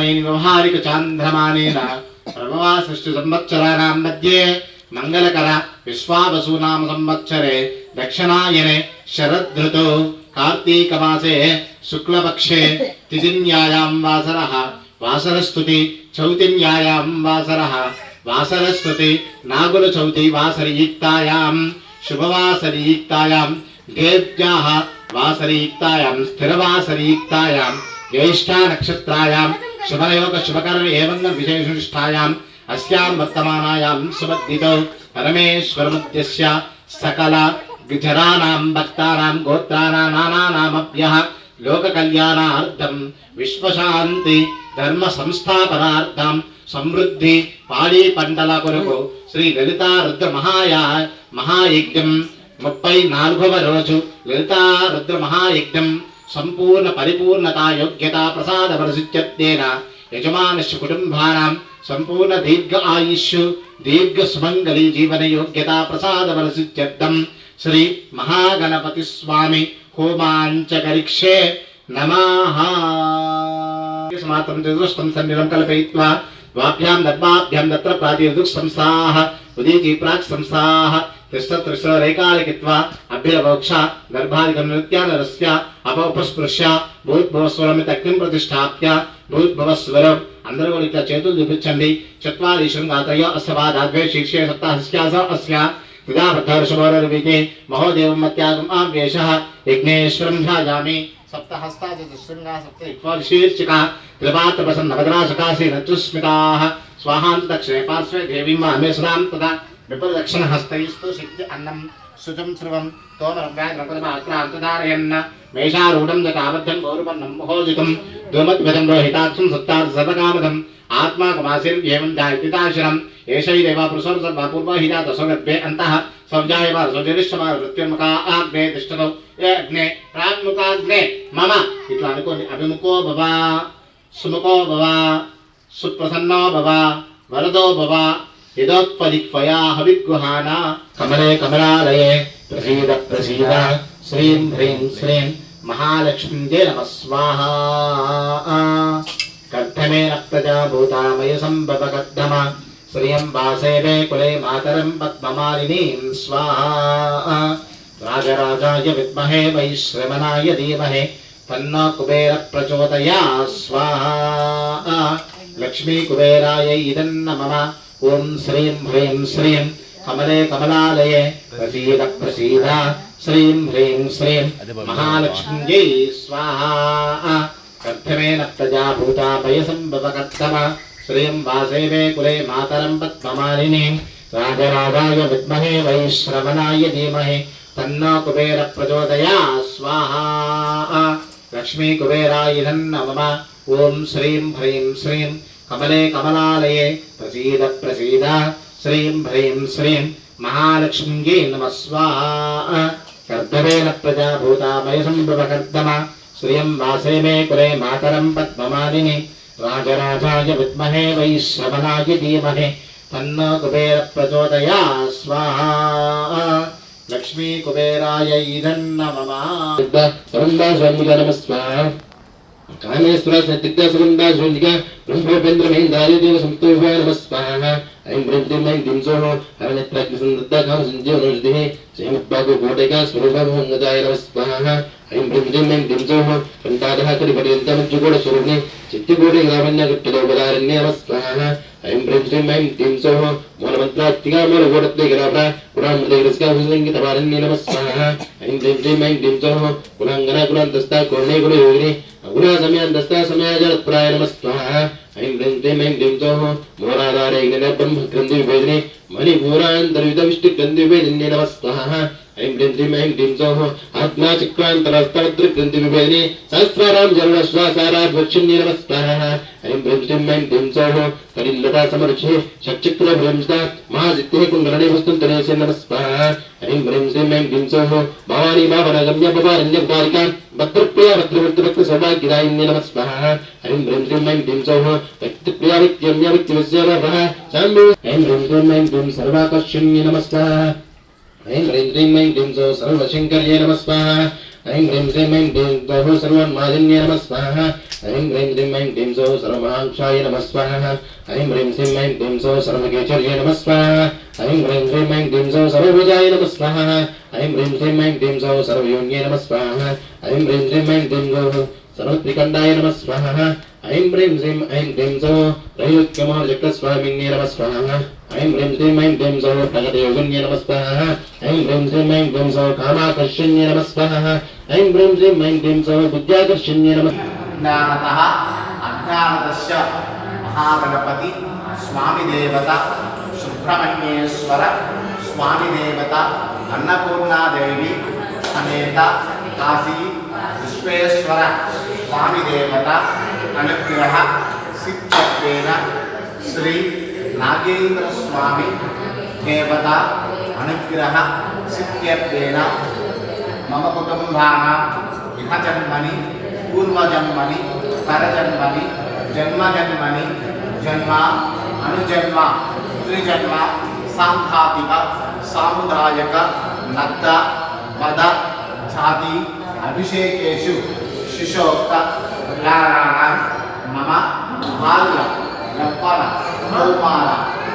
వర్తమానేన వ్యవహారిక చాంద్రమానేన ప్రభవా సృష్టి సంవత్సరాణం మధ్యే మంగళకర విశ్వావసూనామ సంవత్సరే దక్షిణాయనే శరదృతౌ కార్తీక మాసే శుక్లపక్షే తిథిన్యాయాం వాసర వాసరస్తుతి చౌతిన్యాయాం వాసర వాసరస్తుతి నాగుల చౌతి వాసరయుక్తాయాం శుభవాసరయుక్తాయాం దేవ్యాः వాసరయుక్తాయాం స్థిరవాసరయుక్తాయాం జ్యేష్ఠా నక్షత్రాయాం శుభకరణ ఏవంగ విశేషనిష్టాయాం అస్యాం వర్తమానాయాం సుమద్దితౌ పరమేశ్వరమధ్యస్య సకల జరానాం భక్తానాం గోత్రాణాం నానానామభ్యః. లోక కళ్యాణార్థం విశ్వశాంతి ధర్మ సంస్థాపనార్థం సమృద్ధి పాళీ పంటల కొరకు శ్రీ లలితా రుద్ర మహాయా మహాయజ్ఞం. ముప్పై నాలుగవ రోజు లలితా రుద్ర మహాయజ్ఞం సంపూర్ణ పరిపూర్ణత యోగ్యత ప్రసాద పరిశుద్ధ్యేన యజమానస్ కుటుంబానాం సంపూర్ణ దీర్ఘ ఆయుష్ దీర్ఘ సుమంగళి జీవన యోగ్యత ప్రసాద ప్రసిద్ధ్యర్థం శ్రీ మహాగణపతి స్వామి హోమాంచకరిక్షే నమః. సమాత్రం చతుష్టం సన్నిరం కల్పయిత్వా ద్వాభ్యాం దర్భాభ్యాం దత్ర ప్రాతిరుదుక్ సంస్థాః ఉదీచి ప్రాక్ సంస్థాః. తిష్టత్రిశ్రరేకాలికిత్వా అభ్యురవోక్ష గర్భాదికం నృత్యానరస్య అపౌపస్పృశ్య భూద్భవస్వరమిత అగ్నిం ప్రతిష్టాప్య భూద్భవస్వరం అందరూ కూడా ఇట్లా చేతులు చూపించండి చత్వారి శృంగాతయ అస్యవాదాద్వే శీర్షే సప్తాహస్యాస అస్య యదా వృద్ధర్షభోరవికే మహోదేవం మత్యాగం ఆవేశ యజ్ఞేశ్వరం ధ్యాయామి సప్తహస్తా చతుశృంగా సప్త ఇక్వాశీర్షిక త్రిపాత్రపసన్న భద్రాసకాశీ నచుస్మితాః స్వాహాంత దక్షిణే పార్శ్వే దేవీం మామే సురాం తదా విపరదక్షిణ హస్తైస్తు శక్తి అన్నం శుచం శ్రువం తోమరం వ్యాఘ్రపదమాక్రాంతధారయన్న మేషారూఢం జటాబద్ధం గౌరవన్నం మహోజితం ధూమద్భజం రోహితాక్షం సత్తార్థ సతకామదం ఆత్మాకమాశీర్యేవం జాయతితాశనం ఏషైదేవ పురుషోర్సర్వ పూర్వహిరా దశగర్భే అంతః సౌజాయవ సౌజరిష్టమ వృత్తిర్ముఖా ఆగ్నే తిష్టతో ఏ అగ్నే ప్రాగ్ముఖాగ్నే మమ ఇట్లా అనుకోండి అభిముఖో భవ సుముఖో భవ సుప్రసన్నో భవ వరదో భవ యదోత్పదిక్వయా హవిగ్గుహాన కమలే కమలాలయే ప్రసీద ప్రసీద శ్రీం హ్రీం శ్రీం మహాలక్ష్మీదే నమ స్వాహా కర్ధమేన ప్రజాభూతామయ సంభవ కర్ధమ శ్రియం వాసేవే కులే మాతరం పద్మమాలినీం స్వాహా రాజరాజాయ విద్మహే వైశ్రమణాయ ధీమహే తన్నో కుబేర ప్రచోదయా స్వాహా లక్ష్మీ కుబేరాయ ఇదన్న మమ ఓం శ్రీం హ్రీం శ్రీం కమలే కమలాలయే ప్రసీద ప్రసీద శ్రీం హ్రీం శ్రీం మహాలక్ష్మ్యై స్వాహా కర్ధమేన ప్రజాభూతాభయ సంభవ కర్తమ శ్రీం వాసేవే కులే మాతరం పద్మమాలినీం రాజరాజాయ విద్మహే వైశ్రవణాయ ధీమహి తన్నో కుబేర ప్రచోదయా స్వాహా కమలే కమలాలయే ప్రసీద ప్రసీద. శ్రీం హ్రీం శ్రీం మహాలక్ష్మీ నమ స్వాహా. కర్దవేన ప్రజాభూతామయ సంభవ కర్దమ శ్రియం వాసేమే కులే మాతరం పద్మమాలిని. రాజరాజాయ విద్మహే వైశ్రవణాయ ధీమహే. తన్నో కుబేర ప్రచోదయా స్వాహా. లక్ష్మీ కుబేరాయ ఇదన్న మమ. స్వామి నమ స్వాహ. సత్య సుగంధ శూన్యక సంస్థోభాయ నమస్వాహ ఐం బ్రహ్మ దిం ఐం దిం సోహో స్వరూపభంగదాయ నమస్వాహ ऐं ब्रिं ब्रिं ऐं ब्रिंजोः कण्ठादः कृपर्यन्तं जुगुडस्वरूपिणे चित्तिगूढगणावन्यकृत्तदोपदारण्यवस्वाः ऐं ब्रिं श्रीं ऐं क्लीं सौः मौनमन्त्रात्तिकामलगोडत्रिगणाभा गुणामृतगिरस्काभूसङ्गीतवारण्ये नमस्वाः ऐं ब्रिं श्रीं ऐं क्लीं सौः कुलाङ्गना कुलान्तस्था कोणे कुलयोगिनि अगुणासमयान्तस्था समयाजलत्प्राय नमस्वाः ऐं ब्रिं श्रीं ऐं क्लीं सौः मोराधारे ब्रह्मक्रन्दिविभेदिनि मणिभूरान्तर्युतविष्टिक्रन्दिविभेदिन्ये नमस्वाः నమస్వాహ ఐం హ్రీం క్లీం ఐం క్లీం సోహ మూలాధారే జ్ఞాన బ్రహ్మ గ్రంథి విభేదిని మణిపూరాంతర్విత విష్ణు గ్రంథి విభేదిని నమస్వాహ ఐం హ్రీం క్లీం ఐం క్లీం సోహ ఆత్మా చక్రాంతరస్తవద్ర గ్రంథి విభేదిని సహస్రారాం జరుణ శ్వాసారాధ్వక్షిణ్య నమస్వాహ ఐం హ్రీం క్లీం ఐం క్లీం సోహ కడిల్లతా సమరుచి షట్చక్ర భ్రంశ మహాసిద్ధి కుండలనే వస్తుంతనేశ ऐं ह्रीं ह्रीं ऐं ह्रीं सौ सर्वशङ्कर्यै नमः स्वाहा ऐं ह्रीं ह्रीं ऐं ह्रीं बहु सर्वोन्मादिन्यै नमः स्वाहा ऐं ह्रीं ह्रीं ऐं ह्रीं सौ सर्वमहाङ्क्षाय नमः स्वाहा ऐं ह्रीं ह्रीं ऐं ह्रीं सौ सर्वकेचर्यै नमः स्वाहा ऐं ह्रीं ह्रीं ऐं ह्रीं सौ सर्वभुजाय नमः स्वाहा ऐं ह्रीं ह्रीं ऐं ह्रीं सौ सर्वयोन्यै नमः स्वाहा ऐं ह्रीं ह्रीं ऐं ह्रीं सौ सर्वत्रिकण्डाय नमः स्वाहा ఐం హ్రీం శ్రీం ఐం హ్రీం సో రైలుక్యమాన చక్రస్వామిన్యే నమ స్వాహ ఐం హ్రీం శ్రీం ఐం హ్రీం సో ప్రగతయోగుణ్యే నమ స్వాహ ఐం హ్రీం శ్రీం ఐం హ్రీం సో కామాకర్షణ్యే నమ స్వాహ ఐం హ్రీం శ్రీం ఐం హ్రీం సో బుద్ధ్యాకర్షణ్యే మహాగణపతి స్వామి దేవత సుబ్రహ్మణ్యేశ్వర స్వామి దేవత అన్నపూర్ణాదేవి సమేత కాశీ విశ్వేశ్వర స్వామి దేవత అనుగ్రహ సిద్ధత్వేన శ్రీ నాగేంద్ర స్వామి దేవత అనుగ్రహ సిద్ధత్వేన మమ కుటుంబాన ఇహ పూర్వజన్మని పరజన్మని జన్మజన్మని జన్మ అనుజన్మ త్రిజన్మ సాంఘాతిక సాముదాయక నద్ద పద జాతి అభిషేకేషు శిశోక్త ఉదాహరణ మమ బాల్య గొప్పల కౌమాల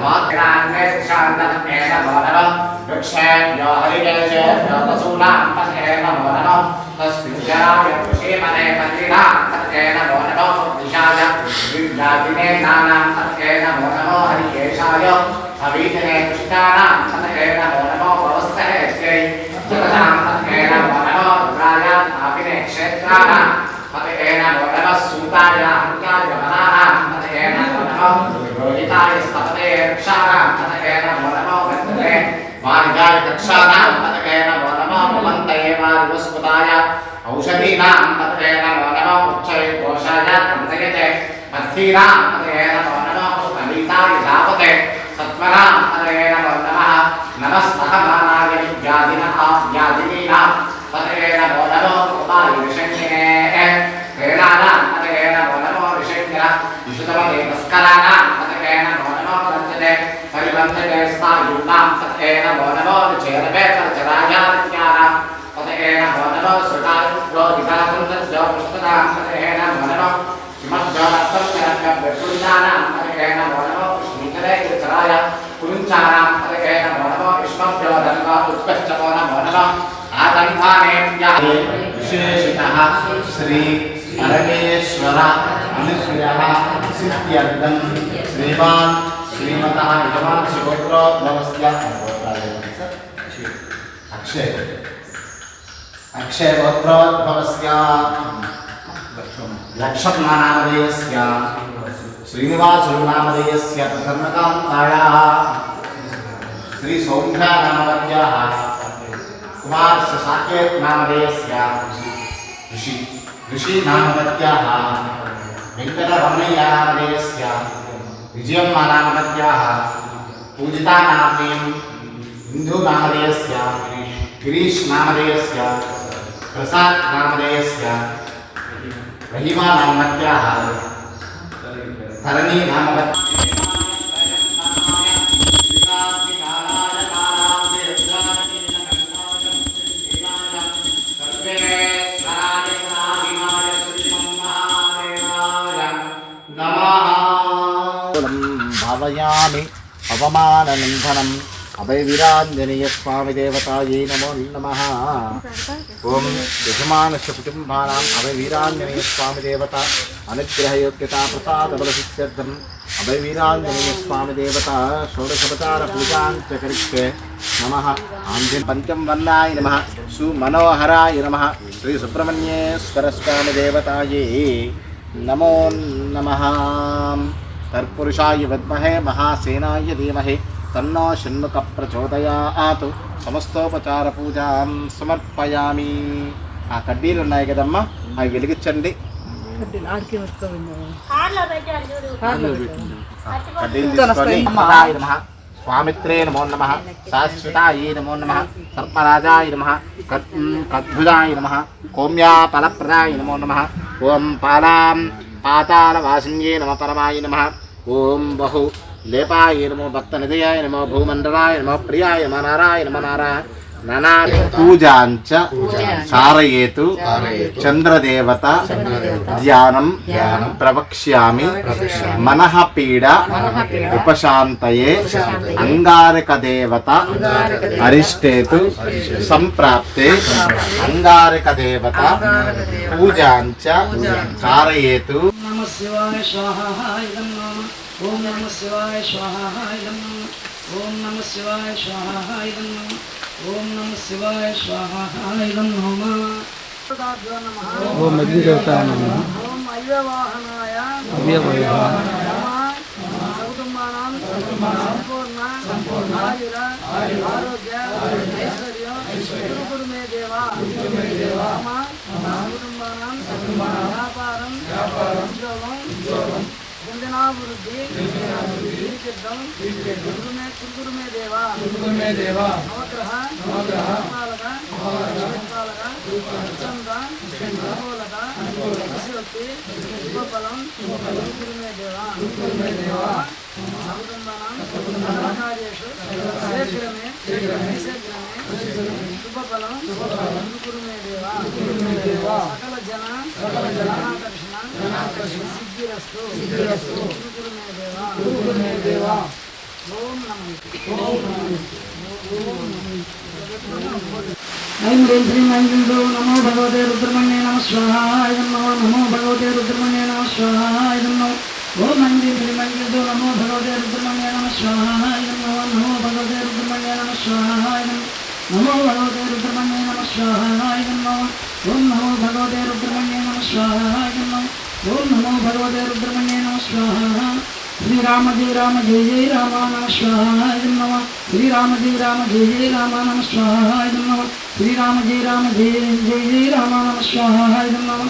వాగ్రాన్వేషాంతేనోదనం వృక్షేభ్యో హరికేశూలాంతేనోదనం తస్మింజరాయ క్షేమనే మందిరాంతేనోదనం విశాయ విద్యాదినే నానాంతేనోదనో హరికేశాయ హవీజనే కృష్ణానాంతేనోదనం भवनमः सूताय अन्त्याय वनानां तथेन भवनमो रोहिताय स्तपते रक्षाणां तथेन भवनमो वर्तते वारिजाय कक्षाणां तथेन भवनमो भवन्तये वारिवस्पदाय औषधीनां तथेन भवनमो उच्चये कोशाय तन्तयते अर्थीनां तथेन भवनमो अनीताय जापते सत्वनां तथेन भवनमः नमस्तहमानाय विद्यादिनः व्याधिनीनां तथेन విశేషిత శ్రీ పరమేశ్వర అనుసూయ సిద్ధ్యర్థం శ్రీమాన్ శ్రీమత యజమాన్ శివోద్రోద్భవస్య అక్షయ అక్షయ గోత్రోద్భవస్య లక్ష్మణ ప్రసన్నకాంతాయా శ్రీ సౌమ్యా कुमार शशाके नामधेयस्याः ऋषि। ऋषि नाम भवत्याः वेङ्कटरमणय्याः नाम विजयम्मा नामवत्याः पूजिता नाम्नीम् इन्दुनामधेयस्याः गिरीश नामधेयस्य प्रसाद नामधेयस्य रहिमा नामवत्याः धरणी नामवत्या భావయామి స్వామి దేవతాయే నమో నమ ఓం యజమానస్య కుటుంబానాం అభయవీరాంజనేయ స్వామి దేవత అనుగ్రహయోగ్యతా ప్రసాదబలసిద్ధ్యర్థం అభయవీరాంజనేయ స్వామి దేవత షోడశోపచార పూజాంచ కరిష్యే నమ ఆంజన పంచం వర్ణాయ నమ నమ తత్పురుషాయ విద్మహే మహాసేనాయ ధీమహి తన్నో షణ్ముఖ ప్రచోదయాత్ సమస్తోపచార పూజాం సమర్పయామి ఆ కడ్డీలు ఉన్నాయి కదమ్మా? అవి వెలిగించండి. స్వామిత్రే నమో నమ. శాశ్వతాయ నమో నమ. సర్పరాజాయ నమ. కద్భుజాయ నమ. కోమ్యా ఫలప్రదాయ నమో నమ. ఓం పాలాం పాతాళవాసిన్యే నమ పరమాయ నమ. ఓం బహు లేపాయ నమో భక్త నిధయాయ నమో భూమండలాయ నమో ప్రియాయ నమ నారాయ నమ నారాయ పూజాంచ సారయేతు చంద్రదేవత ధ్యానం ప్రవక్ష్యామి మనః పీడ ఉపశాంతయే అంగారక దేవత అరిష్టేతు సంప్రాప్తే అంగారక దేవత పూజాంచ నమ ఓం నమ శివాయ స్వాహ ఓం నమ శివాయ స్వాహ ఓం నమ శివాయ స్వాహ ఇదం నమ ఓం అగ్నిదేవతాయ నమ. ఓం అవ్యవాహనాయ కుటుంబానాం సంపూర్ణ ఆయుర ఆరోగ్య ఐశ్వర్యం గురు మే దేవా కుటుంబానాం వ్యాపారం ఉద్యోగం కుందనాభివృద్ధి తీర్చిద్దం గురుమే కురుమే దేవా గురుమే దేవా నవగ్రహ నవగ్రహ పాలక చంద్ర అనుకూలత శక్తి ఉపఫలం గురుమే దేవా గురుమే దేవా కుటుంబానాం కార్యేషు శీఘ్రమే శీఘ్రమే శీఘ్రమే శుభఫలం గురుమే దేవా సకల జన సకల జనాకర్షణ జనాకర్షణ సిద్ధిరస్తు సిద్ధిరస్తు గురుమే దేవా గురుమే దేవా ఓం ఓం ఐం ఐం నమో భగవతే రుద్రమణ్యే నమ స్వాహాయ నమో నమో భగవతే రుద్రమణ్యే నమ స్వాహ నమో ఓం ఐం హ్రీం శ్రీం ఐం హ్రీం ఓం నమో భగవతే రుద్రమణ్యే నమ స్వాహాయ నమో నమో భగవతే రుద్రమణ్యే నమ స్వాహాయ నమో నమో భగవతే రుద్రమణ్యే నమ స్వాహాయ నమో ఓం నమో భగవతే రుద్రమణ్యే నమ స్వాహాయ నమో ఓం నమో భగవతే రుద్రమణ్యే నమ స్వాహా శ్రీరామ జయ రామ జయ జయ రామ నమ స్వాహాయ నమ. శ్రీరామ జయ రామ జయ జయ రామ నమ స్వాహాయ నమ. శ్రీరామ జయ రామ జయ జయ జయ రామ నమ స్వాహాయ నమ.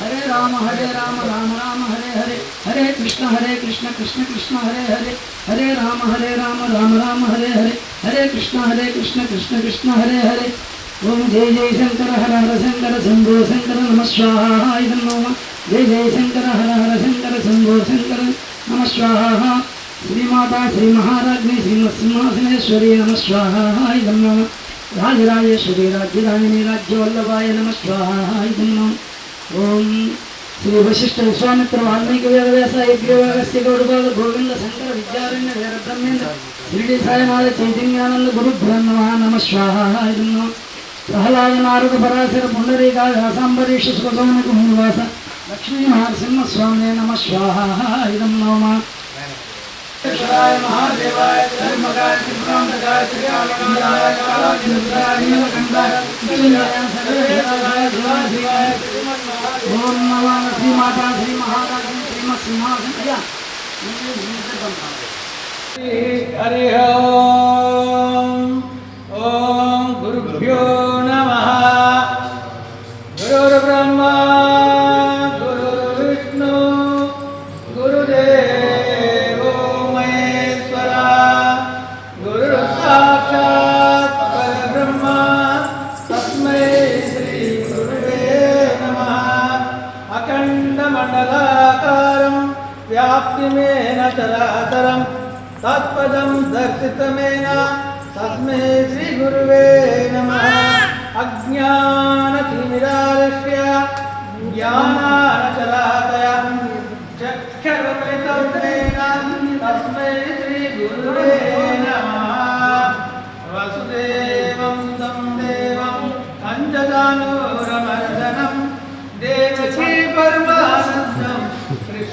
హరే రామ హరే రామ రామ రామ హరే హరే. హరే కృష్ణ హరే కృష్ణ కృష్ణ కృష్ణ హరే హరే. హరే రామ హరే రామ రామ రామ హరే హరే. హరే కృష్ణ హరే కృష్ణ కృష్ణ కృష్ణ హరే హరే. ఓం జయ జయ శంకర హర హర శంకర శంభో శంకర నమ స్వాహాయ నమ. జయ జయ శంకర హర హర శంకర శంభో శంకర నమ స్వాహ శ్రీమాతా శ్రీ మహారాజ్ని శ్రీ శ్రీమత్సింహాసనేశ్వరి నమ స్వాహాయ నమ రాజరాజేశ్వరి రాజ్యరాజని రాజ్యవల్లభాయ నమ స్వాహాయ నమ ఓం శ్రీ వశిష్ఠ విశ్వామిత్ర వాల్మీకి వేదవ్యాసాయ యజ్ఞవేగస్య గౌరవాద గోవింద శంకర విద్యారణ్య వీర బ్రహ్మేంద్ర శ్రీడి సాయనాథ చైతన్యానంద గురుభ్రో నమ నమ స్వాహాయ నమ ప్రహ్లాద నారద పరాశర పుండరీక వ్యాసాంబరీష సుఖసౌనక మునివాస लक्ष्मी नमः स्वाहा नम। स्वाहा महादेवाय धर्मकाय ओम गुरुभ्यो व्याप्तिमेन चराचरं, तत्पदं दर्शितमेन, तस्मै श्रीगुरुवे नमः। अज्ञानतिमिरालक्ष्य ज्ञानाचलाकय चक्षरमृतमेन तस्मै श्रीगुरुवे नमः। वसुदेवं तं देवं पञ्चदानोरमर्दनं देवकी परमानन्दं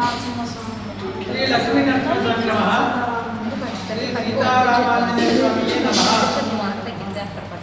శ్రీ లక్ష్మీ నరసింహ శ్రీ సీతారామాంజనేయ స్వామి నమ.